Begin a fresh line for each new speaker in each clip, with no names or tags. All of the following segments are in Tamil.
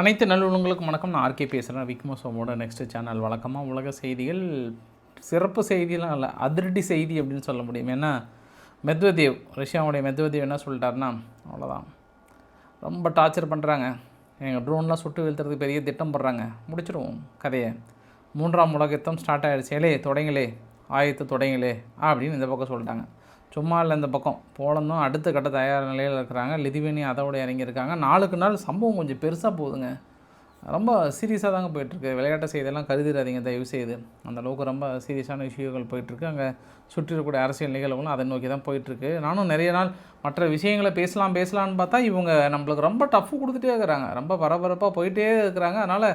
அனைத்து நல்லுணங்களுக்கும் வணக்கம். நான் ஆர்கே பேசுகிறேன் விக்மோசோமோட நெக்ஸ்ட் சேனல் வழக்கமாக உலக செய்திகள் சிறப்பு செய்திலாம் இல்லை அதிரடி செய்தி அப்படின்னு சொல்ல முடியும். ஏன்னா மெத்வதேவ் ரஷ்யாவுடைய மெத்வதேவ் என்ன சொல்லிட்டாருன்னா அவ்வளோதான் ரொம்ப டார்ச்சர் பண்ணுறாங்க எங்கள் ட்ரோன்லாம் சுட்டு வீழ்த்துறதுக்கு பெரிய திட்டம் போடுறாங்க. முடிச்சிடுவோம் கதையை. மூன்றாம் உலக யுத்தம் ஸ்டார்ட் ஆகிடுச்சேலே தொடங்களே ஆயத்து தொடங்களே அப்படின்னு இந்த பக்கம் சொல்லிட்டாங்க. சும்மா இல்லை இந்த பக்கம். போலந்தும் அடுத்த கட்ட தயார் நிலையில் இருக்கிறாங்க. லிதுவேனியா அதோட இறங்கியிருக்காங்க. நாளுக்கு நாள் சம்பவம் கொஞ்சம் பெருசாக போகுதுங்க. ரொம்ப சீரியஸாக தாங்க போயிட்டுருக்கு. விளையாட்டு செய்தியெல்லாம் கருதிடாதீங்க தயவு செய்து அந்த அளவுக்கு ரொம்ப சீரியஸான விஷயங்கள் போயிட்டுருக்கு. அங்கே சுற்றி இருக்கக்கூடிய அரசியல் நிகழ்வுகளும் அதை நோக்கி தான் போயிட்டுருக்கு. நானும் நிறைய நாள் மற்ற விஷயங்களை பேசலாம் பேசலான்னு பார்த்தா இவங்க நம்மளுக்கு ரொம்ப டஃப் கொடுத்துட்டே இருக்கிறாங்க. ரொம்ப பரபரப்பாக போயிட்டே இருக்கிறாங்க. அதனால்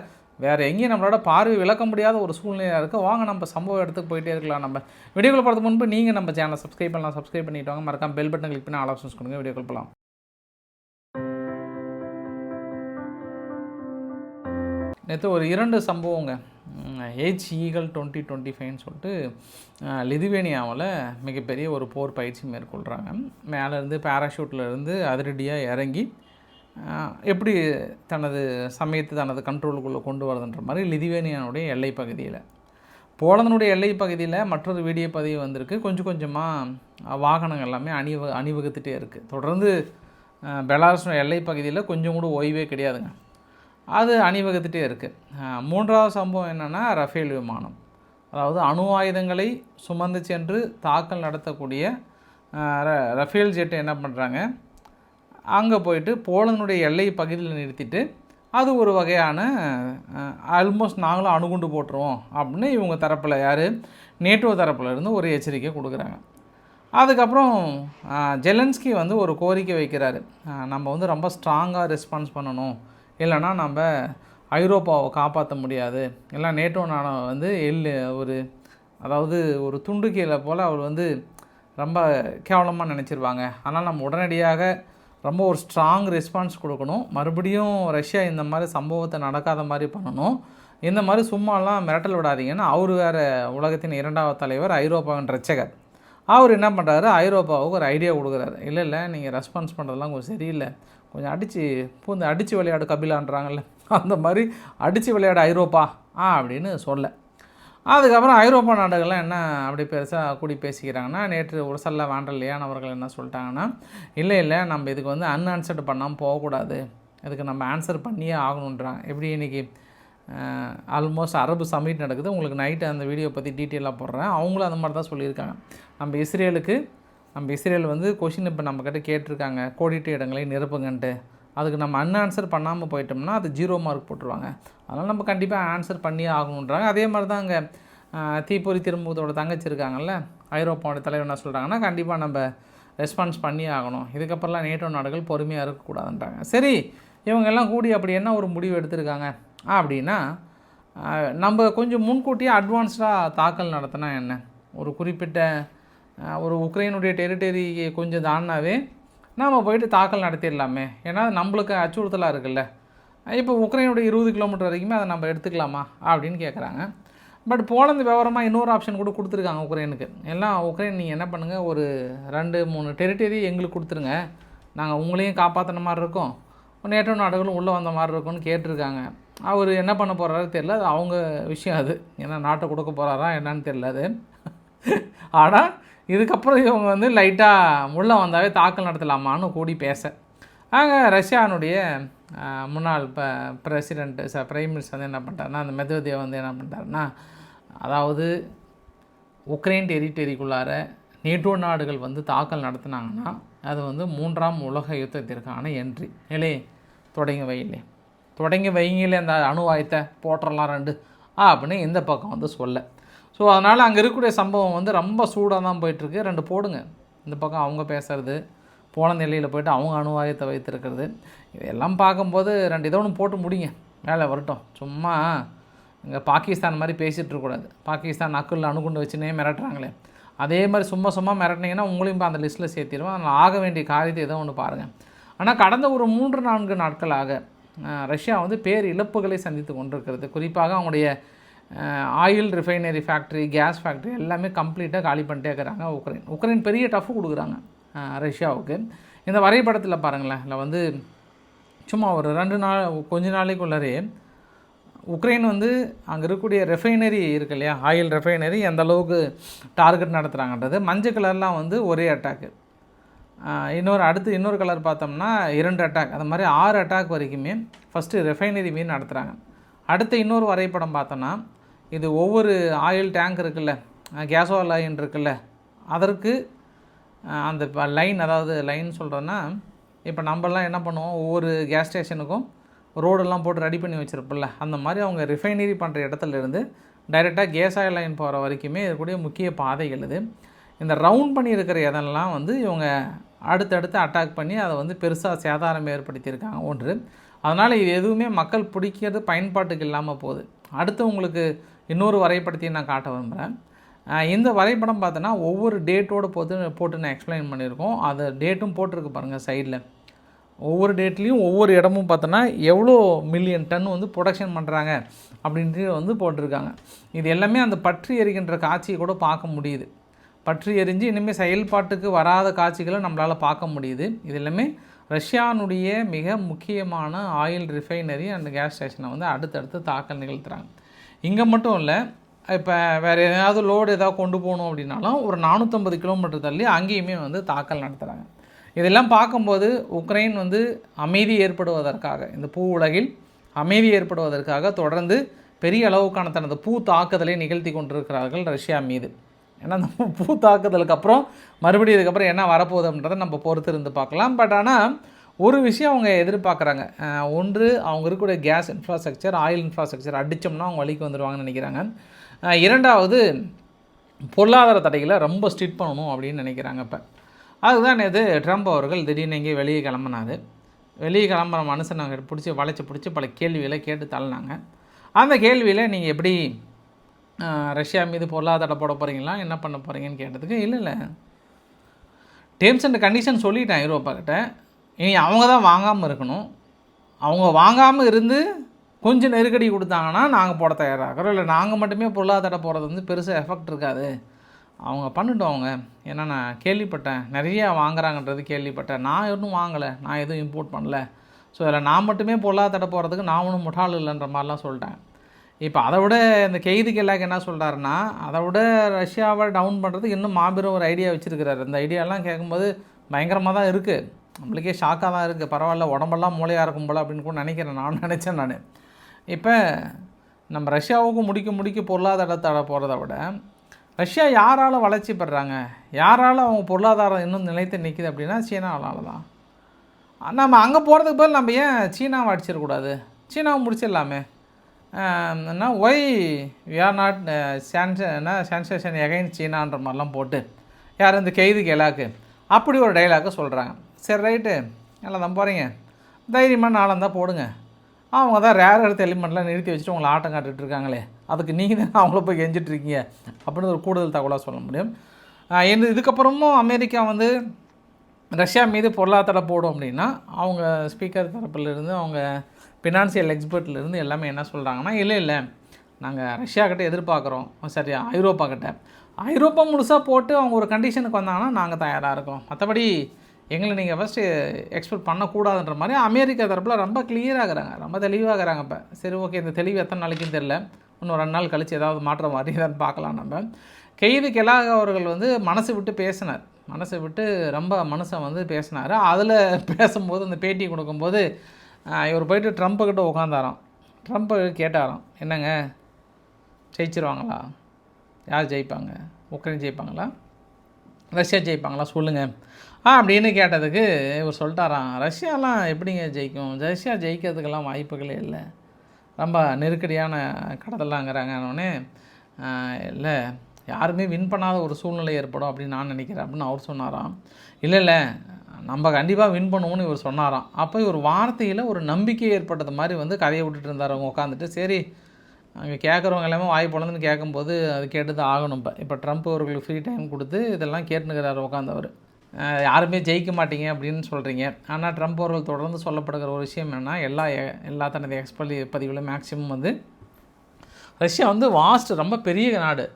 வேறு எங்கேயும் நம்மளோட பார்வை விளக்க முடியாத ஒரு சூழ்நிலையாக இருக்குது வாங்க நம்ம சம்பவ இடத்துக்கு போயிட்டே இருக்கலாம். நம்ம வீடியோக்குள்ள போகிறதுக்கு முன்பு நீங்கள் நம்ம சேனலை சப்ஸ்கிரைப் பண்ணலாம். சப்ஸ்கிரைப் பண்ணிட்டு வாங்க. மறக்காம பெல் பட்டன் கிளிக் பண்ணி ஆல் ஆப்ஷன்ஸ் கொடுங்க. வீடியோக்குள்ள போகலாம் நேற்று ஒரு இரண்டு சம்பவங்க. ஹெச் ஈகல் டுவெண்ட்டி டுவெண்ட்டி ஃபைவ்னு சொல்லிட்டு லிதுவேனியாவில் மிகப்பெரிய ஒரு போர் பயிற்சி மேற்கொள்கிறாங்க மேலேருந்து பேராஷூட்டில் இருந்து அதிரடியாக இறங்கி எப்படி தனது சமயத்தை தனது கண்ட்ரோலுக்குள்ளே கொண்டு வரதுன்ற மாதிரி லிதுவேனியானுடைய எல்லை பகுதியில். போலந்தனுடைய எல்லை பகுதியில் மற்றொரு வீடியோ பதிவு வந்திருக்கு. கொஞ்சம் கொஞ்சமாக வாகனங்கள் எல்லாமே அணிவ அணிவகுத்துட்டே இருக்குது தொடர்ந்து அஹ், எல்லை பகுதியில் கொஞ்சம் கூட ஓய்வே கிடையாதுங்க. அது அணிவகுத்துட்டே இருக்குது மூன்றாவது சம்பவம் என்னென்னா ரஃபேல் விமானம். அதாவது அணு ஆயுதங்களை சுமந்து சென்று தாக்கல் நடத்தக்கூடிய ர ரஃபேல் ஜெட் என்ன பண்ணுறாங்க அங்கே போயிட்டு போலனுடைய எல்லை பகுதியில் நிறுத்திட்டு அது ஒரு வகையான ஆல்மோஸ்ட் நாங்களும் அணுகுண்டு போட்டுருவோம் அப்படின்னு இவங்க தரப்பில் யார்? நேட்டோ தரப்பில் இருந்து ஒரு எச்சரிக்கை கொடுக்குறாங்க. அதுக்கப்புறம் ஜெலன்ஸ்கி வந்து ஒரு கோரிக்கை வைக்கிறாரு. நம்ம வந்து ரொம்ப ஸ்ட்ராங்காக ரெஸ்பான்ஸ் பண்ணணும். இல்லைன்னா நம்ம ஐரோப்பாவை காப்பாற்ற முடியாது. இல்லை நேட்டோ நாடு வந்து எல் ஒரு அதாவது ஒரு துண்டு கீழே போல் அவர் வந்து ரொம்ப கேவலமாக நினச்சிருவாங்க. அதனால் நம்ம உடனடியாக ரொம்ப ஒரு ஸ்ட்ராங் ரெஸ்பான்ஸ் கொடுக்கணும். மறுபடியும் ரஷ்யா இந்த மாதிரி சம்பவத்தை நடக்காத மாதிரி பண்ணணும். இந்த மாதிரி சும்மாலாம் மிரட்டல் விடாதீங்கன்னு அவர் வேறு உலகத்தின் இரண்டாவது தலைவர் ஐரோப்பாவின் ரட்சகர் அவர் என்ன பண்ணுறாரு ஐரோப்பாவுக்கு ஒரு ஐடியா கொடுக்குறாரு. இல்லை இல்லை நீங்கள் ரெஸ்பான்ஸ் பண்ணுறதுலாம் கொஞ்சம் சரியில்லை. கொஞ்சம் அடித்து பூந்து அடித்து விளையாடு கபிலான்றாங்கல்ல. அந்த மாதிரி அடித்து விளையாடு ஐரோப்பா. ஆ அப்படின்னு சொல்ல அதுக்கப்புறம் ஐரோப்பா நாடுகள்லாம் என்ன அப்படி பெருசாக கூடி பேசிக்கிறாங்கன்னா நேற்று ஒரு சில வாண்டல்லையான் அவர்கள் என்ன சொல்லிட்டாங்கன்னா இல்லை இல்லை நம்ம இதுக்கு வந்து அன்ஆன்சர்டு பண்ணாமல் போகக்கூடாது. இதுக்கு நம்ம ஆன்சர் பண்ணியே ஆகணுன்றாங்க எப்படி இன்றைக்கி ஆல்மோஸ்ட் அரபு சமிட் நடக்குது. உங்களுக்கு நைட்டு அந்த வீடியோ பற்றி டீட்டெயிலாக போடுறேன். அவங்களும் அந்த மாதிரி தான் சொல்லியிருக்காங்க. நம்ம இஸ்ரேலுக்கு நம்ம இஸ்ரேல் வந்து கொஷின் இப்போ நம்மக்கிட்ட கேட்டிருக்காங்க. கோடிட்டு இடங்களை நிரப்புங்கன்ட்டு. அதுக்கு நம்ம அன்ஆன்சர் பண்ணாமல் போயிட்டோம்னா அது ஜீரோ மார்க் போட்டுருவாங்க. அதனால் நம்ம கண்டிப்பாக ஆன்சர் பண்ணியே ஆகணுன்றாங்க அதே மாதிரி தான் அங்கே தீப்பொறி திரும்புவதோட தங்கச்சி இருக்காங்கல்ல ஐரோப்பாவோட தலைவர் என்ன சொல்கிறாங்கன்னா கண்டிப்பாக நம்ம ரெஸ்பான்ஸ் பண்ணி ஆகணும். இதுக்கப்புறம்லாம் நேட்டோ நாடுகள் பொறுமையாக இருக்கக்கூடாதுன்றாங்க. சரி இவங்க எல்லாம் கூடி அப்படி என்ன ஒரு முடிவு எடுத்திருக்காங்க? அப்படின்னா நம்ம கொஞ்சம் முன்கூட்டியே அட்வான்ஸ்டாக தாக்கல் நடத்தினா என்ன? ஒரு குறிப்பிட்ட ஒரு உக்ரைனுடைய டெரிட்டரி கொஞ்சம் தாண்டினாவே நாம் போயிட்டு தாக்கல் நடத்திடலாமே. ஏன்னா நம்மளுக்கு அச்சுறுத்தலாக இருக்குல்ல. இப்போ உக்ரைனுடைய இருபது கிலோமீட்டர் வரைக்குமே அதை நம்ம எடுத்துக்கலாமா? அப்படின்னு கேட்குறாங்க பட் போலந்து விவரமாக இன்னொரு ஆப்ஷன் கூட கொடுத்துருக்காங்க உக்ரைனுக்கு. எல்லாம் உக்ரைன் நீங்கள் என்ன பண்ணுங்கள் ஒரு ரெண்டு மூணு டெரிட்டரி எங்களுக்கு கொடுத்துருங்க. நாங்கள் உங்களையும் காப்பாற்றின மாதிரி இருக்கும். நேட்டோ நாடுகளும் உள்ளே வந்த மாதிரி இருக்கும்னு கேட்டிருக்காங்க. அவர் என்ன பண்ண போகிறாரு தெரில அது அவங்க விஷயம் அது. ஏன்னா நாட்டை கொடுக்க போகிறாரா என்னன்னு தெரியல அது. ஆனால் இதுக்கப்புறம் இவங்க வந்து லைட்டாக உள்ளே வந்தாவே தாக்கல் நடத்தலாமான்னு கூடி பேச. ஆக ரஷ்யானுடைய முன்னாள் ப பிரசிடென்ட் ச பிரைம் மினிஸ்டர் வந்து என்ன பண்ணிட்டாருன்னா அந்த மெத்வதேவ் வந்து என்ன பண்ணுறாருன்னா அதாவது உக்ரைன் டெரிட்டரிக்குள்ளார நேட்டோ நாடுகள் வந்து தாக்கல் நடத்தினாங்கன்னா அது வந்து மூன்றாம் உலக யுத்தத்திற்கான என்ட்ரி இல்லையே? தொடங்கி வையிலே தொடங்கி வைங்களே அந்த அணு போட்டுறலாம் ரெண்டு. ஆ அப்படின்னு இந்த பக்கம் வந்து சொல்ல. ஸோ அதனால் அங்கே இருக்கக்கூடிய சம்பவம் வந்து ரொம்ப சூடாக தான் போயிட்டுருக்கு. ரெண்டு போடுங்க. இந்த பக்கம் அவங்க பேசுறது போன நிலையில் போயிட்டு அவங்க அணுவாயத்தை வைத்திருக்கிறது. இதெல்லாம் பார்க்கும்போது ரெண்டு இதை ஒன்று போட்டு முடிங்க. வேலை வரட்டும். சும்மா இங்கே பாகிஸ்தான் மாதிரி பேசிகிட்டு இருக்கக்கூடாது பாகிஸ்தான் நக்குள்ள அணுகுண்டு வச்சுனே மிரட்டுறாங்களே. அதே மாதிரி சும்மா சும்மா மிரட்டினீங்கன்னா உங்களையும் இப்போ அந்த லிஸ்ட்டில் சேர்த்திடுவோம் அதனால் ஆக வேண்டிய காரியத்தை ஏதோ ஒன்று பாருங்கள் ஆனால் கடந்த ஒரு மூன்று நான்கு நாட்களாக ரஷ்யா வந்து பேர் இழப்புகளை சந்தித்து கொண்டிருக்கிறது. குறிப்பாக அவங்களுடைய oil refinery factory gas factory எல்லாமே கம்ப்ளீட்டாக காலி பண்ணிட்டே இருக்கிறாங்க உக்ரைன். உக்ரைன் பெரிய டஃப் கொடுக்குறாங்க ரஷ்யாவுக்கு. இந்த வரைபடத்தில் பாருங்களேன் இல்லை வந்து சும்மா ஒரு ரெண்டு நாள் கொஞ்ச நாளைக்குள்ளரே உக்ரைன் வந்து அங்கே இருக்கக்கூடிய ரெஃபைனரி இருக்கு இல்லையா ஆயில் ரெஃபைனரி எந்த அளவுக்கு டார்கெட் நடத்துகிறாங்கன்றது மஞ்சள் கலர்லாம் வந்து ஒரே அட்டாக்கு இன்னொரு அடுத்து இன்னொரு கலர் பார்த்தோம்னா இரண்டு அட்டாக் அந்த மாதிரி ஆறு அட்டாக் வரைக்குமே ஃபஸ்ட்டு ரெஃபைனரி மீன் நடத்துகிறாங்க அடுத்து இன்னொரு வரைபடம் பார்த்தோன்னா இது ஒவ்வொரு ஆயில் டேங்க் இருக்குல்ல கேஸோ லைன் இருக்குல்ல அதற்கு அந்த லைன் அதாவது லைன் சொல்கிறோன்னா இப்போ நம்மலாம் என்ன பண்ணுவோம்? ஒவ்வொரு கேஸ் ஸ்டேஷனுக்கும் ரோடெல்லாம் போட்டு ரெடி பண்ணி வச்சுருப்பில்ல அந்த மாதிரி அவங்க ரிஃபைனரி பண்ணுற இடத்துல இருந்து டைரெக்டாக கேஸ் ஆயில் லைன் போகிற வரைக்குமே இருக்கக்கூடிய முக்கிய பாதைகள் இது. இந்த ரவுண்ட் பண்ணியிருக்கிற இடம்லாம் வந்து இவங்க அடுத்தடுத்து அட்டாக் பண்ணி அதை வந்து பெருசாக சேதாரம் ஏற்படுத்தியிருக்காங்க. ஒன்று அதனால் இது எதுவுமே மக்கள் பிடிக்கிறது பயன்பாட்டுக்கு இல்லாமல் போகுது. அடுத்து உங்களுக்கு இன்னொரு வரைபடத்தையும் நான் காட்ட விரும்புகிறேன் இந்த வரைபடம் பார்த்தோன்னா ஒவ்வொரு டேட்டோடு போட்டு போட்டு நான் எக்ஸ்பிளைன் பண்ணியிருக்கோம். அது டேட்டும் போட்டிருக்கு பாருங்கள் சைடில் ஒவ்வொரு டேட்லேயும் ஒவ்வொரு இடமும் பார்த்தோன்னா எவ்வளோ மில்லியன் டன் வந்து ப்ரொடக்ஷன் பண்ணுறாங்க அப்படின்ட்டு வந்து போட்டிருக்காங்க. இது எல்லாமே அந்த பற்றி எரிக்கின்ற காட்சியை கூட பார்க்க முடியுது. பற்றி எரிஞ்சு இனிமேல் செயல்பாட்டுக்கு வராத காட்சிகளை நம்மளால் பார்க்க முடியுது. இது எல்லாமே ரஷ்யானுடைய மிக முக்கியமான ஆயில் ரிஃபைனரி அண்ட் கேஸ் ஸ்டேஷனை வந்து அடுத்தடுத்து தாக்கல் நிகழ்த்துறாங்க. இங்கே மட்டும் இல்லை இப்போ வேறு ஏதாவது லோடு ஏதாவது கொண்டு போகணும் அப்படின்னாலும் ஒரு நானூற்றம்பது கிலோமீட்டர் தள்ளி அங்கேயுமே வந்து தாக்கல் நடத்துகிறாங்க இதெல்லாம் பார்க்கும்போது உக்ரைன் வந்து அமைதி ஏற்படுவதற்காக இந்த பூ உலகில் அமைதி ஏற்படுவதற்காக தொடர்ந்து பெரிய அளவுக்கான தனது பூ தாக்குதலை நிகழ்த்தி கொண்டிருக்கிறார்கள் ரஷ்யா மீது. ஏன்னா அந்த பூ- தாக்குதலுக்கு அப்புறம் மறுபடியும் இதுக்கப்புறம் என்ன வரப்போகுது அப்படின்றத நம்ம பொறுத்து இருந்து பார்க்கலாம். பட் ஆனால் ஒரு விஷயம் அவங்க எதிர்பார்க்குறாங்க. ஒன்று அவங்க இருக்கக்கூடிய கேஸ் இன்ஃப்ராஸ்ட்ரக்சர் ஆயில் இன்ஃப்ராஸ்ட்ரக்சர் அடித்தோம்னா அவங்க வழிக்கு வந்துடுவாங்கன்னு நினைக்கிறாங்க. இரண்டாவது பொருளாதார தடைகளை ரொம்ப ஸ்ட்ரிட் பண்ணணும் அப்படின்னு நினைக்கிறாங்க இப்போ. அதுதான் இது ட்ரம்ப் அவர்கள் திடீர்னு இங்கே வெளியே கிளம்புனாரு. வெளியே கிளம்புற மனுஷனை பிடிச்சி வளைச்சி பிடிச்சி பல கேள்விகளை கேட்டு தள்ளினாங்க. அந்த கேள்வியில் நீங்கள் எப்படி ரஷ்யா மீது பொருளாதார தடை போட போகிறீங்களா என்ன பண்ண போகிறீங்கன்னு கேட்டதுக்கு இல்லை இல்லை. டேர்ம்ஸ் அண்ட் கண்டிஷன் சொல்லிட்டேன் ஐரோப்பா கிட்ட இனி அவங்க தான் வாங்காமல் இருக்கணும். அவங்க வாங்காமல் இருந்து கொஞ்சம் நெருக்கடி கொடுத்தாங்கன்னா நாங்கள் போட தயாராகிறோம். இல்லை நாங்கள் மட்டுமே பொருளாதார போகிறது வந்து பெருசாக எஃபெக்ட் இருக்காது. அவங்க பண்ணிட்டோம் அவங்க. ஏன்னா நான் கேள்விப்பட்டேன். நிறையா வாங்குறாங்கன்றது கேள்விப்பட்டேன். நான் எதுவும் வாங்கலை. நான் எதுவும் இம்போர்ட் பண்ணல. ஸோ இதில் நான் மட்டுமே பொருளாதார போகிறதுக்கு நான் ஒன்றும் முட்டாள் இல்லைன்ற மாதிரிலாம் சொல்லிட்டேன். இப்போ அதை விட இந்த கெய்து கெல்லாக்கு என்ன சொல்கிறாருன்னா அதை விட ரஷ்யாவை டவுன் பண்ணுறதுக்கு இன்னும் மாபெரும் ஒரு ஐடியா வச்சுருக்கிறாரு. இந்த ஐடியாலாம் கேட்கும்போது பயங்கரமாக தான் இருக்குது நம்மளுக்கே ஷாக்காக தான் இருக்குது பரவாயில்ல உடம்பெல்லாம் மூளையாக இருக்கும் போல் அப்படின்னு கூட நினைக்கிறேன். நான் நினச்சேன் நான். இப்போ நம்ம ரஷ்யாவுக்கும் முடிக்க முடிக்க பொருளாதார தடை போகிறத விட ரஷ்யா யாரால் வளர்ச்சி பெறுறாங்க யாரால் அவங்க பொருளாதாரம் இன்னும் நிலைத்து நிற்கிது அப்படின்னா சீனாவால் தான் நம்ம அங்கே போகிறதுக்கு பதில் நம்ம ஏன் சீனாவை அடிச்சிடக்கூடாது சீனாவை முடிச்சிடலாமே. என்ன why we are not sanc sanction again சீனான்ற மாதிரிலாம் போட்டு யார் இந்த கைது கேலாக்கு அப்படி ஒரு டைலாக்கை சொல்கிறாங்க சரி ரைட்டு. நல்லா தான் போகிறீங்க தைரியமாக நாளாக தான் போடுங்க. அவங்க தான் ரேர் எடுத்த எலிமெண்ட்லாம் நிறுத்தி வச்சுட்டு உங்களை ஆட்டம் காட்டுட்டு இருக்காங்களே. அதுக்கு நீங்கள் தான் அவங்கள போய் எஞ்சிட்ருக்கீங்க இருக்கீங்க. அப்படின்னு ஒரு கூடுதல் தகவலாக சொல்ல முடியும். என் இதுக்கப்புறமும் அமெரிக்கா வந்து ரஷ்யா மீது பொருளாதார போடும் அப்படின்னா அவங்க ஸ்பீக்கர் தரப்புலேருந்து அவங்க ஃபினான்சியல் எக்ஸ்பர்ட்லேருந்து எல்லாமே என்ன சொல்கிறாங்கன்னா இல்லை இல்லை. நாங்கள் ரஷ்யா கிட்டே எதிர்பார்க்குறோம். சரி ஐரோப்பா கிட்ட. ஐரோப்பா முழுசாக போட்டு அவங்க ஒரு கண்டிஷனுக்கு வந்தாங்கன்னா நாங்கள் தயாராக இருக்கோம். மற்றபடி எங்களை நீங்கள் ஃபஸ்ட்டு எக்ஸ்பெக்ட் பண்ணக்கூடாதுன்ற மாதிரி அமெரிக்கா தரப்பில் ரொம்ப கிளியராகிறாங்க ரொம்ப தெளிவாகிறாங்க இப்போ. சரி ஓகே இந்த தெளிவு எத்தனை நாளைக்குன்னு தெரில இன்னும் ரெண்டு நாள் கழித்து ஏதாவது மாற்றம் வருதான்னு பார்க்கலாம் நம்ம. கெய்து கெலாக அவர்கள் வந்து மனசு விட்டு பேசினார். மனசை விட்டு ரொம்ப மனுஷன் வந்து பேசினார். அதில் பேசும்போது அந்த பேட்டி கொடுக்கும்போது இவர் போயிட்டு ட்ரம்ப்கிட்ட உட்காந்தாராம் ட்ரம்ப்பு கேட்டாராம் என்னங்க? ஜெயிச்சிருவாங்களா? யார் ஜெயிப்பாங்க? உக்ரைன் ஜெயிப்பாங்களா? ரஷ்யா ஜெயிப்பாங்களா? சொல்லுங்கள் ஆ அப்படின்னு கேட்டதுக்கு இவர் சொல்லிட்டாராம் ரஷ்யாலாம் எப்படிங்க ஜெயிக்கும்? ரஷ்யா ஜெயிக்கிறதுக்கெல்லாம் வாய்ப்புகளே இல்லை. ரொம்ப நெருக்கடியான கடத்தலாங்கிறாங்கன்னொடனே இல்லை யாருமே வின் பண்ணாத ஒரு சூழ்நிலை ஏற்படும் அப்படின்னு நான் நினைக்கிறேன் அப்படின்னு அவர் சொன்னாராம். இல்லை இல்லை நம்ம கண்டிப்பாக வின் பண்ணுவோம்னு இவர் சொன்னாராம். அப்போ இவர் வார்த்தையில் ஒரு நம்பிக்கை ஏற்பட்டது மாதிரி வந்து கதையை விட்டுட்டு இருந்தார் அவங்க உட்காந்துட்டு சரி அங்கே கேட்குறவங்க எல்லாமே வாய் பொழந்துன்னு கேட்கும்போது அது கேட்டு தான் ஆகணும் இப்போ இப்போ ட்ரம்ப் அவர்களுக்கு ஃப்ரீ டைம் கொடுத்து இதெல்லாம் கேட்டுனுக்கிறார் உட்காந்தவர் யாருமே ஜெயிக்க மாட்டீங்க அப்படின்னு சொல்கிறீங்க ஆனால் ட்ரம்ப் அவர்கள் தொடர்ந்து சொல்லப்படுகிற ஒரு விஷயம் என்னென்னா எல்லா எ- எல்லா தனது எக்ஸ்பலி பதிவுகளும் மேக்ஸிமம் வந்து ரஷ்யா வந்து வாஸ்ட் ரொம்ப பெரிய நாடு.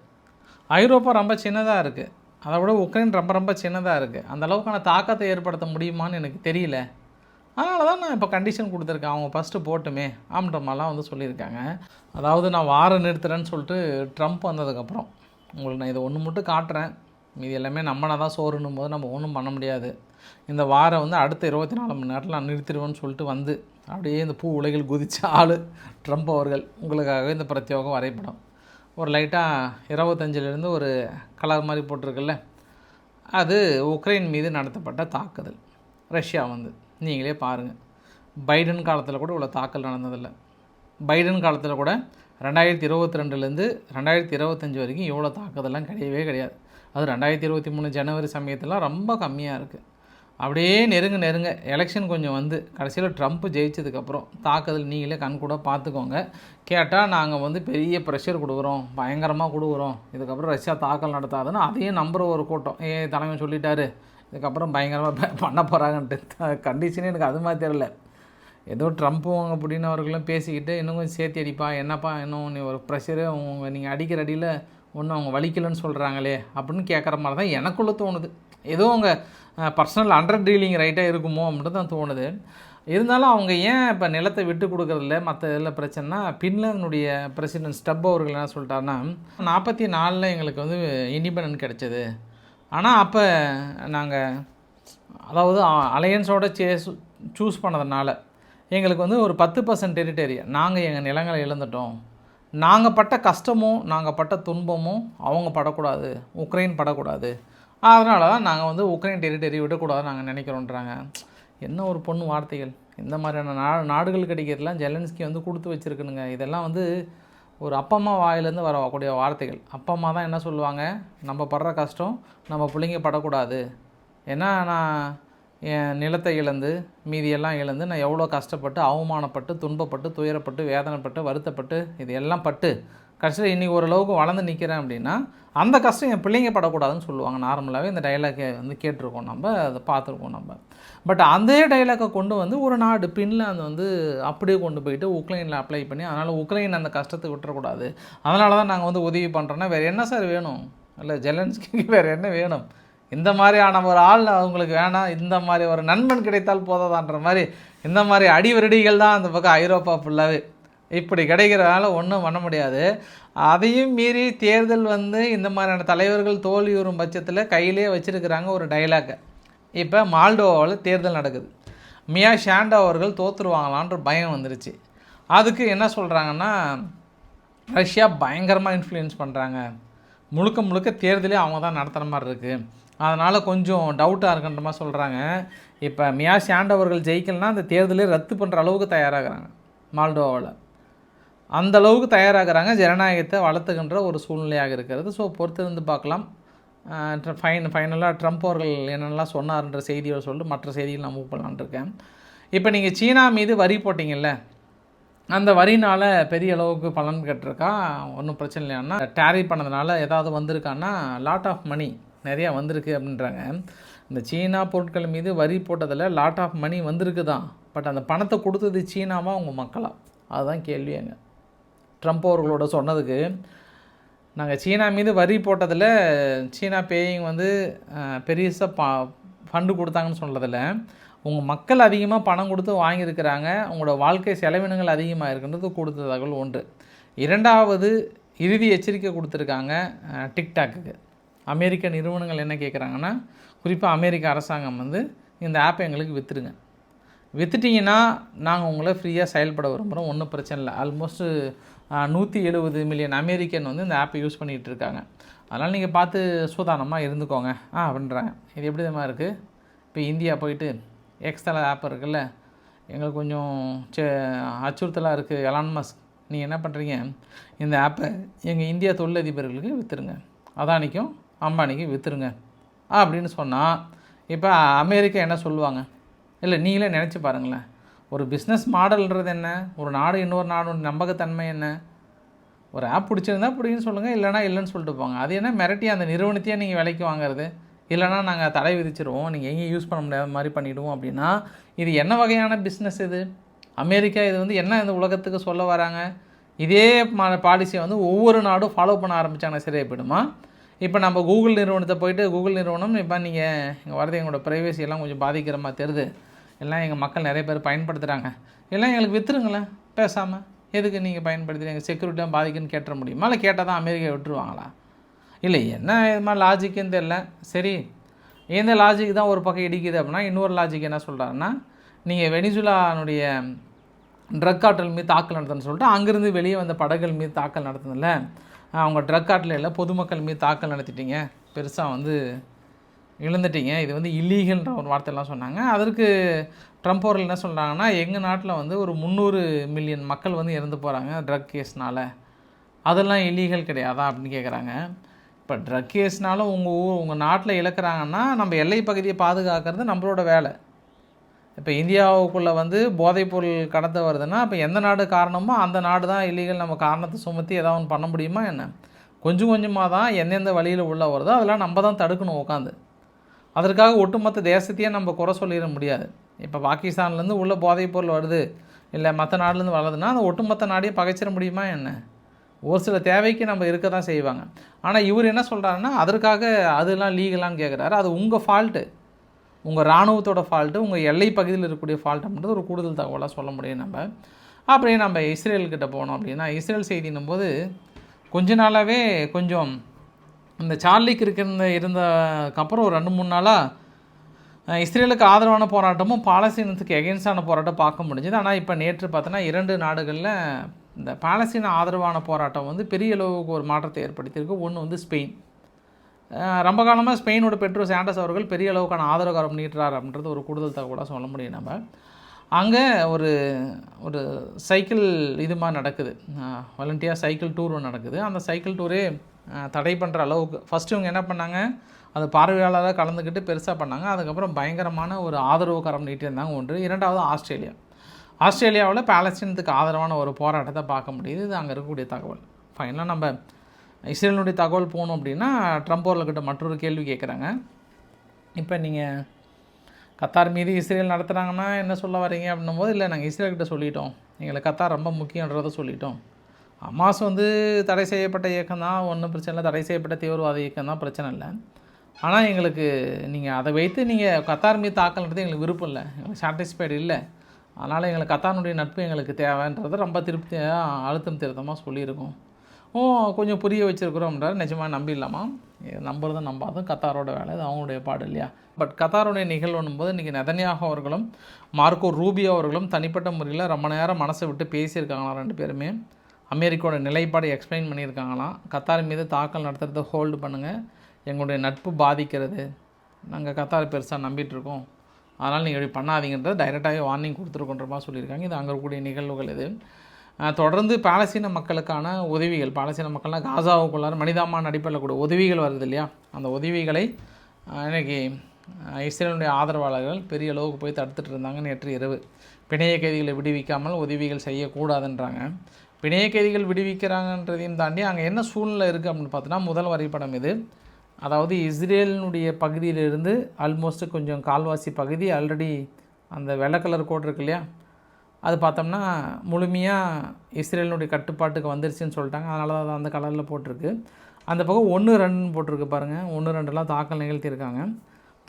ஐரோப்பா ரொம்ப சின்னதாக இருக்குது அதை விட உக்ரைன் ரொம்ப ரொம்ப சின்னதாக இருக்குது அந்த அளவுக்கான தாக்கத்தை ஏற்படுத்த முடியுமான்னு எனக்கு தெரியல. அதனால தான் நான் இப்போ கண்டிஷன் கொடுத்துருக்கேன். அவங்க ஃபஸ்ட்டு போட்டுமே ஆம்ன்ற மாதிரிலாம் வந்து சொல்லியிருக்காங்க. அதாவது நான் வாரம் நிறுத்துறேன்னு சொல்லிட்டு ட்ரம்ப் வந்ததுக்கப்புறம் உங்களுக்கு நான் இதை ஒன்று மட்டும் காட்டுறேன். மீதி எல்லாமே நம்மளை தான் சோறுன்னும் போது நம்ம ஒன்றும் பண்ண முடியாது. இந்த வாரம் வந்து அடுத்த இருபத்தி நாலு மணி நேரத்தில் நான் நிறுத்திடுவேன்னு சொல்லிட்டு வந்து அப்படியே இந்த பூ உலகில் குதிச்ச ஆள் ட்ரம்ப் அவர்கள் உங்களுக்காகவே இந்த பிரத்யோகம் வரைபடம். ஒரு லைட்டாக இருபத்தஞ்சிலேருந்து ஒரு கலர் மாதிரி போட்டிருக்குல்ல அது உக்ரைன் மீது நடத்தப்பட்ட தாக்குதல். ரஷ்யா வந்து நீங்களே பாருங்கள் பைடன் காலத்தில் கூட இவ்வளோ தாக்கல் நடந்ததில்லை. பைடன் காலத்தில் கூட ரெண்டாயிரத்தி இருபத்தி ரெண்டுலேருந்து ரெண்டாயிரத்தி இருபத்தஞ்சி வரைக்கும் இவ்வளோ தாக்குதலாம் கிடையவே கிடையாது. அது ரெண்டாயிரத்தி இருபத்தி மூணு ஜனவரி சமயத்தில் ரொம்ப கம்மியாக இருக்குது அப்படியே நெருங்க நெருங்க எலெக்ஷன் கொஞ்சம் வந்து கடைசியில் ட்ரம்ப் ஜெயிச்சதுக்கப்புறம் தாக்குதல் நீங்களே கண் கூட பார்த்துக்கோங்க. கேட்டால் நாங்கள் வந்து பெரிய ப்ரெஷர் கொடுக்குறோம் பயங்கரமாக கொடுக்குறோம். இதுக்கப்புறம் ரஷ்யா தாக்கல் நடத்தாதுன்னு அதையும் நம்புகிற ஒரு கூட்டம். ஏ தலைமை சொல்லிட்டாரு இதுக்கப்புறம் பயங்கரமாக பண்ண போகிறாங்கன்ட்டு கண்டிஷனே எனக்கு அது மாதிரி தெரில ஏதோ ட்ரம்ப்பும் அப்படின்னு அவர்களும் பேசிக்கிட்டு இன்னும் கொஞ்சம் சேர்த்து அடிப்பா என்னப்பா இன்னும் நீ ஒரு ப்ரெஷரு உங்கள் நீங்கள் அடிக்கிற அடியில் ஒன்றும் அவங்க வலிக்கலைன்னு சொல்கிறாங்களே அப்படின்னு கேட்குற மாதிரி தான் எனக்குள்ளே தோணுது. ஏதோ அவங்க பர்சனல் அண்டர் டீலிங் ரைட்டாக இருக்குமோ அப்படின்னு தான் தோணுது. இருந்தாலும் அவங்க ஏன் இப்போ நிலத்தை விட்டு கொடுக்குறதில்ல? மற்ற இதில் பிரச்சனைனா பின்லாந்தினுடைய பிரசிடென்ட் ஸ்டப் அவர்கள் என்ன சொல்லிட்டாருன்னா நாற்பத்தி நாலில் எங்களுக்கு வந்து இண்டிபெண்டன்ட் கிடச்சிது. ஆனால் அப்போ நாங்கள் அதாவது அலையன்ஸோட சேஸ் சூஸ் பண்ணதுனால எங்களுக்கு வந்து ஒரு பத்து பர்சன்ட் டெரிட்டரி நாங்கள் எங்கள் நிலங்களை இழந்துட்டோம். நாங்கள் பட்ட கஷ்டமும் நாங்கள் பட்ட துன்பமும் அவங்க படக்கூடாது உக்ரைன் படக்கூடாது. அதனால தான் நாங்கள் வந்து உக்ரைன் டெரிட்டரி விடக்கூடாது நாங்கள் நினைக்கிறோன்றாங்க. என்ன ஒரு பொண்ணு வார்த்தைகள். இந்த மாதிரியான நா நாடுகள் கிடைக்கிறதுலாம் ஜெலன்ஸ்கி வந்து கொடுத்து வச்சுருக்கணுங்க. இதெல்லாம் வந்து ஒரு அப்பா அம்மா வாயிலேருந்து வரக்கூடிய வார்த்தைகள். அப்பா அம்மா தான் என்ன சொல்லுவாங்க? நம்ம படுற கஷ்டம் நம்ம பிள்ளைங்க படக்கூடாது. ஏன்னா நான் என் நிலத்தை இழந்து மீதியெல்லாம் இழந்து நான் எவ்வளோ கஷ்டப்பட்டு அவமானப்பட்டு துன்பப்பட்டு துயரப்பட்டு வேதனைப்பட்டு வருத்தப்பட்டு இது எல்லாம் பட்டு கடைசியில் இன்றைக்கி ஓரளவுக்கு வளர்ந்து நிற்கிறேன் அப்படின்னா அந்த கஷ்டம் என் பிள்ளைங்க படக்கூடாதுன்னு சொல்லுவாங்க. நார்மலாகவே இந்த டைலாக்கை வந்து கேட்டிருக்கோம் நம்ம அதை பார்த்துருக்கோம் நம்ம. பட் அதே டைலாக்கை கொண்டு வந்து ஒரு நாடு பின்லாந்து வந்து அப்படியே கொண்டு போயிட்டு உக்ரைனில் அப்ளை பண்ணி அதனால் உக்ரைன் அந்த கஷ்டத்தை விட்டுறக்கூடாது. அதனால தான் நாங்கள் வந்து உதவி பண்ணுறோன்னா வேறு என்ன சார் வேணும்? இல்லை ஜெலன்ஸ்கிக்கு வேறு என்ன வேணும்? இந்த மாதிரியான ஒரு ஆள் அவங்களுக்கு வேணாம் இந்த மாதிரி ஒரு நண்பன் கிடைத்தால் போதாதான்ற மாதிரி இந்த மாதிரி அடிவரடிகள் தான் அந்த பக்கம் ஐரோப்பா ஃபுல்லாகவே இப்படி கிடைக்கிறதால ஒன்றும் பண்ண முடியாது. அதையும் மீறி தேர்தல் வந்து இந்த மாதிரியான தலைவர்கள் தோல்வியுறும் பட்சத்தில் கையிலே வச்சுருக்கிறாங்க ஒரு டைலாக்கை இப்போ மால்டோவாவில் தேர்தல் நடக்குது. மியா ஷாண்டா அவர்கள் தோற்றுருவாங்களான்ற பயம் வந்துருச்சு. அதுக்கு என்ன சொல்கிறாங்கன்னா ரஷ்யா பயங்கரமாக இன்ஃப்ளூயன்ஸ் பண்ணுறாங்க முழுக்க முழுக்க தேர்தலே அவங்க தான் நடத்துகிற மாதிரி இருக்குது அதனால் கொஞ்சம் டவுட்டாக இருக்குன்ற மாதிரி சொல்கிறாங்க இப்போ மியா ஆண்டவர்கள் ஜெயிக்கலனா அந்த தேர்தலே ரத்து பண்ணுற அளவுக்கு தயாராகிறாங்க மால்டோவாவில் அந்த அளவுக்கு தயாராகிறாங்க ஜனநாயகத்தை வளர்த்துக்கின்ற ஒரு சூழ்நிலையாக இருக்கிறது. ஸோ பொறுத்திருந்து பார்க்கலாம். ஃபைன் ஃபைனலாக ட்ரம்ப் அவர்கள் என்னென்னலாம் சொன்னார்ன்ற செய்தியை சொல்லிட்டு மற்ற செய்திகள் நான் மூவ் பண்ணலான் இருக்கேன். இப்போ நீங்கள் சீனா மீது வரி போட்டிங்கல்ல அந்த வரினால் பெரிய அளவுக்கு பலன் கட்டிருக்கா? ஒன்றும் பிரச்சனை இல்லைன்னா டேரி பண்ணதுனால ஏதாவது வந்திருக்கான்னா லாட் ஆஃப் மணி நிறையா வந்திருக்கு அப்படின்றாங்க. இந்த சீனா பொருட்கள் மீது வரி போட்டதில் லாட் ஆஃப் மணி வந்திருக்கு தான் பட் அந்த பணத்தை கொடுத்தது சீனாவா உங்கள் மக்களா? அதுதான் கேள்வியாங்க ட்ரம்ப் அவர்களோட சொன்னதுக்கு நாங்கள் சீனா மீது வரி போட்டதில் சீனா பேயிங் வந்து பெருசாக ப ஃபண்டு கொடுத்தாங்கன்னு சொன்னதில் உங்கள் மக்கள் அதிகமாக பணம் கொடுத்து வாங்கியிருக்கிறாங்க உங்களோட வாழ்க்கை செலவினங்கள் அதிகமாக இருக்கின்றது கொடுத்த தகவல் ஒன்று. இரண்டாவது இறுதி எச்சரிக்கை கொடுத்துருக்காங்க டிக்டாக்குக்கு. அமெரிக்க நிறுவனங்கள் என்ன கேட்குறாங்கன்னா குறிப்பாக அமெரிக்க அரசாங்கம் வந்து இந்த ஆப்பை எங்களுக்கு விற்றுருங்க விற்றுட்டிங்கன்னா நாங்கள் உங்களை ஃப்ரீயாக செயல்பட விரும்புகிறோம் ஒன்றும் பிரச்சனை இல்லை. ஆல்மோஸ்ட்டு நூற்றி எழுபது மில்லியன் அமெரிக்கன் வந்து இந்த ஆப்பை யூஸ் பண்ணிகிட்டு இருக்காங்க. அதனால் நீங்கள் பார்த்து சூதானமாக இருந்துக்கோங்க. ஆ அப்படின்றாங்க. இது எப்படி விதமாக இருக்குது இப்போ இந்தியா போயிட்டு எக்ஸ்தல ஆப் இருக்குல்ல எங்களுக்கு கொஞ்சம் சே அச்சுறுத்தலாக இருக்குது எலான் மஸ்க் நீங்கள் என்ன பண்ணுறீங்க இந்த ஆப்பை எங்கள் இந்தியா தொழிலதிபர்களுக்கு விற்றுருங்க அதானிக்கும் அம்பானிக்கு விற்றுருங்க அப்படின்னு சொன்னால் இப்போ அமெரிக்கா என்ன சொல்லுவாங்க? இல்லை நீங்களே நினச்சி பாருங்களேன். ஒரு பிஸ்னஸ் மாடல்ன்றது என்ன? ஒரு நாடு இன்னொரு நாடு நம்பகத்தன்மை என்ன? ஒரு ஆப் பிடிச்சிருந்தா பிடிக்குன்னு சொல்லுங்கள் இல்லைனா இல்லைன்னு சொல்லிட்டு போங்க. அது என்ன மிரட்டி அந்த நிறுவனத்தையே நீங்கள் விலைக்கு வாங்குறது? இல்லைனா நாங்கள் தடை விதிச்சிருவோம் நீங்கள் எங்கேயும் யூஸ் பண்ண முடியாத மாதிரி பண்ணிவிடுவோம் அப்படின்னா இது என்ன வகையான பிஸ்னஸ் இது? அமெரிக்கா இது வந்து என்ன இந்த உலகத்துக்கு சொல்ல வராங்க? இதே பாலிசியை வந்து ஒவ்வொரு நாடும் ஃபாலோ பண்ண ஆரம்பித்தாங்கன்னா சரியாக போயிடுமா இப்போ நம்ம கூகுள் நிறுவனத்தை போயிட்டு கூகுள் நிறுவனம் இப்போ நீங்கள் இங்கே வரது எங்களோட ப்ரைவேசி எல்லாம் கொஞ்சம் பாதிக்கிற மாதிரி தெரியுது. எல்லாம் எங்கள் மக்கள் நிறைய பேர் பயன்படுத்துகிறாங்க எல்லாம் எங்களுக்கு விற்றுருங்களேன் பேசாமல் எதுக்கு நீங்கள் பயன்படுத்துறீங்க? செக்யூரிட்டியாக பாதிக்குன்னு கேட்டுற முடியுமா? இல்லை கேட்டால் தான் அமெரிக்கா விட்டுருவாங்களா? இல்லை என்ன இது மாதிரி லாஜிக்குன்னு தெரில சரி எந்த லாஜிக் தான் ஒரு பக்கம் இடிக்குது அப்படின்னா இன்னொரு லாஜிக் என்ன சொல்கிறாருன்னா நீங்கள் வெனிசுலானுடைய ட்ரக் காட்டல் மீது தாக்கல் நடத்துன்னு சொல்லிட்டு அங்கேருந்து வெளியே வந்த படகுகள் மீது தாக்கல் நடத்துனதில்ல அவங்க ட்ரக் காட்டில் இல்லை பொதுமக்கள் மீது தாக்கல் நடத்திட்டீங்க. பெருசாக வந்து இழந்துட்டீங்க. இது வந்து இல்லீகல்ன்ற ஒரு வார்த்தையெல்லாம் சொன்னாங்க. அதற்கு ட்ரம்ப் அவர்கள் என்ன சொல்கிறாங்கன்னா எங்கள் நாட்டில் வந்து ஒரு முந்நூறு மில்லியன் மக்கள் வந்து இறந்து போகிறாங்க ட்ரக் கேஸ்னால் அதெல்லாம் இல்லீகல் கிடையாதா அப்படின்னு கேட்குறாங்க இப்போ ட்ரக் கேஸ்னால உங்கள் ஊர் உங்கள் நாட்டில் இழக்கிறாங்கன்னா நம்ம எல்லை பகுதியை பாதுகாக்கிறது நம்மளோட வேலை. இப்போ இந்தியாவுக்குள்ளே வந்து போதைப்பொருள் கடத்த வருதுன்னா இப்போ எந்த நாடு காரணமோ அந்த நாடு தான் இல்லீகல் நம்ம காரணத்தை சுமத்தி ஏதாவது ஒன்று பண்ண முடியுமா என்ன? கொஞ்சம் கொஞ்சமாக தான் எந்தெந்த வழியில் உள்ள வருதோ அதெல்லாம் நம்ம தான் தடுக்கணும் உட்காந்து அதற்காக ஒட்டுமொத்த தேசத்தையே நம்ம குறை சொல்லிட முடியாது. இப்போ பாகிஸ்தான்லேருந்து உள்ள போதைப்பொருள் வருது இல்லை மற்ற நாடுலேருந்து வர்றதுன்னா அந்த ஒட்டுமொத்த நாடையே பகைச்சிட முடியுமா என்ன? ஒரு சில தேவைக்கு நம்ம இருக்க தான் செய்வாங்க. ஆனால் இவர் என்ன சொல்கிறாருன்னா அதற்காக அதெல்லாம் லீகலான்னு கேட்குறாரு அது உங்கள் ஃபால்ட்டு உங்கள் இராணுவத்தோட ஃபால்ட்டு உங்கள் எல்லை பகுதியில் இருக்கக்கூடிய ஃபால்ட் அப்படின்றது ஒரு கூடுதல் தகவலாக சொல்ல முடியும் நம்ம. அப்படியே நம்ம இஸ்ரேல்கிட்ட போனோம் அப்படின்னா இஸ்ரேல் செய்தின்னும் போது கொஞ்ச நாளாகவே கொஞ்சம் இந்த சார்லிக்கு இருக்கிற இருந்தக்கப்புறம் ஒரு ரெண்டு மூணு நாளாக இஸ்ரேலுக்கு ஆதரவான போராட்டமும் பாலஸ்தீனத்துக்கு எகென்ஸ்டான போராட்டம் பார்க்க முடிஞ்சது. ஆனால் இப்போ நேற்று பார்த்தோன்னா இரண்டு நாடுகளில் இந்த பாலஸ்தீன ஆதரவான போராட்டம் வந்து பெரிய அளவுக்கு ஒரு மாற்றத்தை ஏற்படுத்தியிருக்கு. ஒன்று வந்து ஸ்பெயின். ரொம்ப காலமாக ஸ்பெயினோட பெட்ரோ சாண்டஸ் அவர்கள் பெரிய அளவுக்கான ஆதரவு நீட்டுறார் அப்படின்றது ஒரு கூடுதல் தகவலாக சொல்ல முடியும் நம்ம. அங்கே ஒரு ஒரு சைக்கிள் இது மாதிரி நடக்குது. வாலண்டியாக சைக்கிள் டூர் ஒன்று நடக்குது. அந்த சைக்கிள் டூரே தடை பண்ணுற அளவுக்கு ஃபஸ்ட்டு இவங்க என்ன பண்ணாங்க? அது பார்வையாளராக கலந்துக்கிட்டு பெருசாக பண்ணாங்க. அதுக்கப்புறம் பயங்கரமான ஒரு ஆதரவு கரம் நீட்டியிருந்தாங்க ஒன்று. இரண்டாவது ஆஸ்திரேலியா. ஆஸ்திரேலியாவில் பாலஸ்தீனத்துக்கு ஆதரவான ஒரு போராட்டத்தை பார்க்க முடியுது. இது அங்கே இருக்கக்கூடிய தகவல். ஃபைனலாக நம்ம இஸ்ரேலினுடைய தகவல் போகணும் அப்படின்னா ட்ரம்ப் அவர்கிட்ட மற்றொரு கேள்வி கேட்குறாங்க. இப்போ நீங்கள் கத்தார் மீது இஸ்ரேல் நடத்துகிறாங்கன்னா என்ன சொல்ல வரீங்க அப்படின்னும் போது இல்லை நாங்கள் இஸ்ரேல்கிட்ட சொல்லிட்டோம். எங்களுக்கு கத்தார் ரொம்ப முக்கியன்றதை சொல்லிட்டோம். அமாஸ் வந்து தடை செய்யப்பட்ட இயக்கம் தான். ஒன்றும் பிரச்சனை இல்லை. தடை செய்யப்பட்ட தீவிரவாத இயக்கம் தான். பிரச்சனை இல்லை. ஆனால் எங்களுக்கு நீங்கள் அதை வைத்து நீங்கள் கத்தார் மீது தாக்கல்ன்றது எங்களுக்கு விருப்பம் இல்லை. எங்களுக்கு சாட்டிஸ்ஃபைடு இல்லை. அதனால் எங்களுக்கு கத்தானுடைய நட்பு எங்களுக்கு தேவைன்றது ரொம்ப திருப்தியாக அழுத்தம் திருத்தமாக சொல்லியிருக்கோம். கொஞ்சம் புரிய வச்சுருக்குறோம்ன்றார். நிஜமாக நம்பிடலாமா? நம்புறதும் நம்பாதும் கத்தாரோட வேலை அது அவங்களுடைய பாடு இல்லையா? பட் கத்தாருடைய நிகழ்வுன்னும் போது இன்றைக்கி நெதனியாக அவர்களும் மார்க்கோ ரூபியோ அவர்களும் தனிப்பட்ட முறையில் ரொம்ப நேரம் மனசை விட்டு பேசியிருக்காங்களாம் ரெண்டு பேருமே? அமெரிக்காவோட நிலைப்பாடு எக்ஸ்பிளைன் பண்ணியிருக்காங்களாம் கத்தார் மீது தாக்கல் நடத்துகிறத ஹோல்டு பண்ணுங்கள் எங்களுடைய நட்பு பாதிக்கிறது. நாங்கள் கத்தார் பெருசாக நம்பிட்டுருக்கோம். அதனால் நீங்கள் இப்படி பண்ணாதீங்கன்றதை டைரெக்டாகவே வார்னிங் கொடுத்துருக்கோன்ற மாதிரி சொல்லியிருக்காங்க. இது அங்கே இருக்கக்கூடிய நிகழ்வுகள் இது. தொடர்ந்து பாலஸ்தீன மக்களுக்கான உதவிகள் பாலஸ்தீன மக்கள்லாம் காசாவுக்குள்ளார மனிதாமான அடிப்படையில் கூட உதவிகள் வருது இல்லையா? அந்த உதவிகளை இன்றைக்கி இஸ்ரேலுடைய ஆதரவாளர்கள் பெரிய அளவுக்கு போய் தடுத்துட்டு இருந்தாங்க நேற்று இரவு. பிணைய கைதிகளை விடுவிக்காமல் உதவிகள் செய்யக்கூடாதுன்றாங்க. பிணைய கைதிகள் விடுவிக்கிறாங்கன்றதையும் தாண்டி அங்கே என்ன சூழ்நிலை இருக்குது அப்படின்னு பார்த்தோன்னா முதல் வரைபடம் இது. அதாவது இஸ்ரேலினுடைய பகுதியிலிருந்து ஆல்மோஸ்ட் கொஞ்சம் கால்வாசி பகுதி ஆல்ரெடி அந்த வெள்ளை கலர் கோட் இருக்கு இல்லையா? அது பார்த்தோம்னா முழுமையாக இஸ்ரேலினுடைய கட்டுப்பாட்டுக்கு வந்துருச்சுன்னு சொல்லிட்டாங்க. அதனால தான் அந்த கலரில் போட்டிருக்கு. அந்த பக்கம் ஒன்று ரெண்டுன்னு போட்டிருக்கு பாருங்கள் ஒன்று ரெண்டுலாம் தாக்கல் நிகழ்த்தியிருக்காங்க.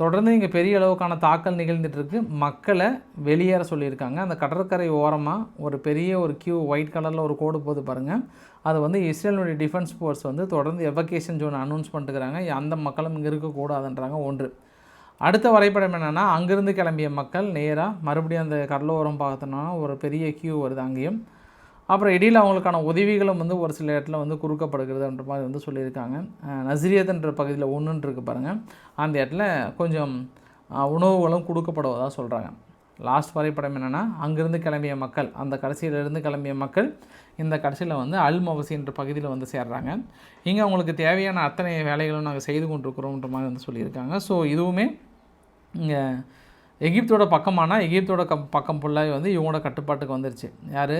தொடர்ந்து இங்கே பெரிய அளவுக்கான தாக்கல் நிகழ்ந்துட்டுருக்கு. மக்களை வெளியேற சொல்லியிருக்காங்க. அந்த கடற்கரை ஓரமாக ஒரு பெரிய ஒரு கியூ ஒயிட் கலரில் ஒரு கோடு போது பாருங்கள் அது வந்து இஸ்ரேலுடைய டிஃபென்ஸ் ஃபோர்ஸ் வந்து தொடர்ந்து எவகேஷன் ஜோன் அனௌன்ஸ் பண்ணிட்டுருக்காங்க. அந்த மக்களும் இங்கே இருக்கக்கூடாதுன்றாங்க. ஒன்று. அடுத்த வரைபடம் என்னென்னா அங்கேருந்து கிளம்பிய மக்கள் நேராக மறுபடியும் அந்த கடலோரம் பார்த்தோன்னா ஒரு பெரிய கியூ வருது அங்கேயும். அப்புறம் இடையில் அவங்களுக்கான உதவிகளும் வந்து ஒரு சில இடத்துல வந்து குறுக்கப்படுகிறதுன்ற மாதிரி வந்து சொல்லியிருக்காங்க. நசிரியத்துன்ற பகுதியில் ஒன்றுன்ட்டு இருக்குது பாருங்கள் அந்த இடத்துல கொஞ்சம் உணவுகளும் கொடுக்கப்படுவதாக சொல்கிறாங்க லாஸ்ட் வரைபடம் என்னென்னா அங்கேருந்து கிளம்பிய மக்கள் அந்த கடைசியிலேருந்து கிளம்பிய மக்கள் இந்த கடைசியில் வந்து அல் மவசின்ற பகுதியில் வந்து சேர்றாங்க. இங்கே அவங்களுக்கு தேவையான அத்தனை வேலைகளும் நாங்கள் செய்து கொண்டிருக்கிறோன்ற மாதிரி வந்து சொல்லியிருக்காங்க. ஸோ இதுவுமே இங்கே எகிப்தோட பக்கமான எகிப்தோட கம் பக்கம் ஃபுல்லாகவே வந்து இவங்களோட கட்டுப்பாட்டுக்கு வந்துருச்சு. யார்?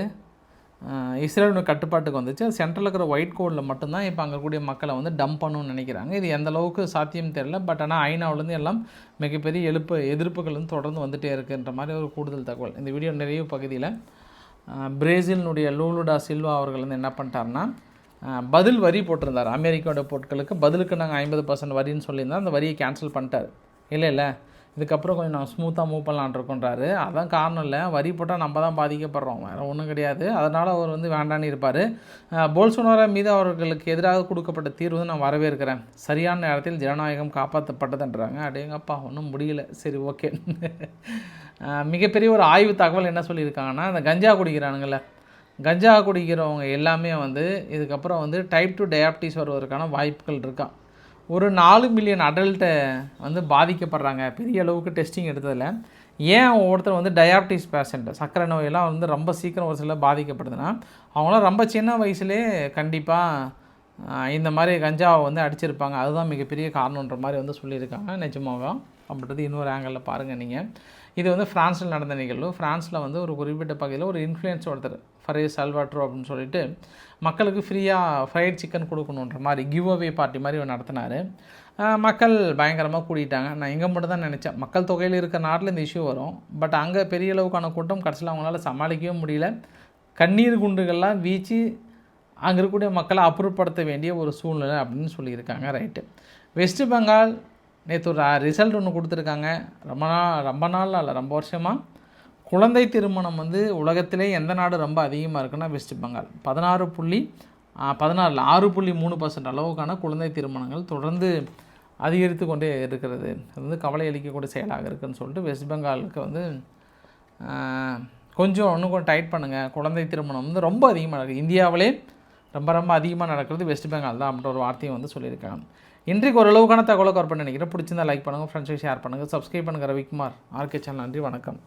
இஸ்ரேலோட கட்டுப்பாட்டுக்கு வந்துச்சு. அது சென்ட்ரலில் இருக்கிற ஒயிட் கோடில் மட்டும்தான் இப்போ அங்கே கூடிய மக்களை வந்து டம்ப் பண்ணணும்னு நினைக்கிறாங்க. இது எந்த அளவுக்கு சாத்தியம் தெரியல. பட் ஆனால் ஐநாவிலேருந்து எல்லாம் மிகப்பெரிய எழுப்பு எதிர்ப்புகள் வந்து தொடர்ந்து வந்துகிட்டே இருக்குன்ற மாதிரி ஒரு கூடுதல் தகவல். இந்த வீடியோ நிறைய பகுதியில் பிரேசிலினுடைய லூலுடா சில்வா அவர்கள் வந்து என்ன பண்ணிட்டாருன்னா பதில் வரி போட்டிருந்தார். அமெரிக்காவோட பொருட்களுக்கு பதிலுக்கு நாங்கள் ஐம்பது பர்சன்ட் வரின்னு சொல்லியிருந்தோம் அந்த வரியை கேன்சல் பண்ணிட்டார். இல்லை இல்லை. இதுக்கப்புறம் கொஞ்சம் நான் ஸ்மூத்தாக மூவ் பண்ணலான்ட்ருக்கோன்றாரு அதான் காரணம் இல்லை. வரி போட்டால் நம்ம தான் பாதிக்கப்படுறோம். வேறு ஒன்றும் கிடையாது. அதனால் அவர் வந்து வேண்டான்னு இருப்பார். போல்சோனாரா மீது அவர்களுக்கு எதிராக கொடுக்கப்பட்ட தீர்வு நான் வரவேற்கிறேன். சரியான நேரத்தில் ஜனநாயகம் காப்பாற்றப்பட்டதுன்றாங்க அடேங்கப்பா ஒன்றும் முடியல. சரி ஓகே. மிகப்பெரிய ஒரு ஆய்வு தகவல் என்ன சொல்லியிருக்காங்கன்னா அந்த கஞ்சா குடிக்கிறானுங்கள கஞ்சா குடிக்கிறவங்க எல்லாமே வந்து இதுக்கப்புறம் வந்து டைப் டூ டயாபிட்டிஸ் வருவதற்கான வாய்ப்புகள் இருக்கான் ஒரு நாலு மில்லியன் அடல்ட்டை வந்து பாதிக்கப்படுறாங்க. பெரிய அளவுக்கு டெஸ்டிங் எடுத்ததில். ஏன் ஒவ்வொருத்தர் வந்து டயாபிட்டிஸ் பேஷண்ட் சர்க்கரை நோயெல்லாம் வந்து ரொம்ப சீக்கிரம் ஒரு சில பாதிக்கப்படுதுன்னா அவங்களாம் ரொம்ப சின்ன வயசுலேயே கண்டிப்பாக இந்த மாதிரி கஞ்சாவை வந்து அடிச்சிருப்பாங்க. அதுதான் மிகப்பெரிய காரணன்ற மாதிரி வந்து சொல்லியிருக்காங்க நிஜமாக அப்படின்றது இன்னொரு ஆங்கிளில் பாருங்கள் நீங்கள் இது வந்து ஃப்ரான்ஸில் நடந்த நிகழ்வு. ஃப்ரான்ஸில் வந்து ஒரு குறிப்பிட்ட பகுதியில் ஒரு இன்ஃப்ளூயன்ஸ் ஒருத்தர் ஃபரே சல்வாட்ரோ அப்படின்னு சொல்லிட்டு மக்களுக்கு ஃப்ரீயாக ஃப்ரைட் சிக்கன் கொடுக்கணுன்ற மாதிரி கிவ் அவே பார்ட்டி மாதிரி நடத்தினார். மக்கள் பயங்கரமாக கூட்டிட்டாங்க நான் இங்கே மட்டும் தான் நினச்சேன். மக்கள் தொகையில் இருக்கிற நாட்டில் இந்த இஷ்யூ வரும். பட் அங்கே பெரிய அளவுக்கான கூட்டம் கடைசியில் அவங்களால சமாளிக்கவே முடியல. கண்ணீர் குண்டுகள்லாம் வீச்சு அங்கே இருக்கக்கூடிய மக்களை அப்புறப்படுத்த வேண்டிய ஒரு சூழ்நிலை அப்படின்னு சொல்லியிருக்காங்க ரைட்டு வெஸ்ட் பெங்கால் நேற்று ஒரு ரிசல்ட் ஒன்று கொடுத்துருக்காங்க. ரொம்ப நாள் ரொம்ப நாள் இல்லை ரொம்ப வருஷமாக குழந்தை திருமணம் வந்து உலகத்திலே எந்த நாடு ரொம்ப அதிகமாக இருக்குன்னா வெஸ்ட் பெங்கால். பதினாறு புள்ளி பதினாறில் ஆறு புள்ளி மூணு பர்சன்ட் அளவுக்கான குழந்தை திருமணங்கள் தொடர்ந்து அதிகரித்து கொண்டே இருக்கிறது. அது வந்து கவலை அளிக்கக்கூடிய செயலாக இருக்குதுன்னு சொல்லிட்டு வெஸ்ட் பெங்காலுக்கு வந்து கொஞ்சம் இன்னும் கொஞ்சம் டைட் பண்ணுங்கள் குழந்தை திருமணம் வந்து ரொம்ப அதிகமாக நடக்குது. இந்தியாவிலே ரொம்ப ரொம்ப அதிகமாக நடக்கிறது வெஸ்ட் பெங்கால் தான் அப்படின்ற ஒரு வார்த்தையும் வந்து சொல்லியிருக்காங்க. இன்றைக்கு ஓரளவுக்கான தகவலை கவர் பண்ணி நினைக்கிறேன். பிடிச்சிருந்தா லைக் பண்ணுங்கள் ஃப்ரெண்ட்ஸுக்கு ஷேர் பண்ணுங்கள் சப்ஸ்கிரைப் பண்ணுங்கள் ரவிக்குமார். ஆர்கே சேனல் நன்றி வணக்கம்.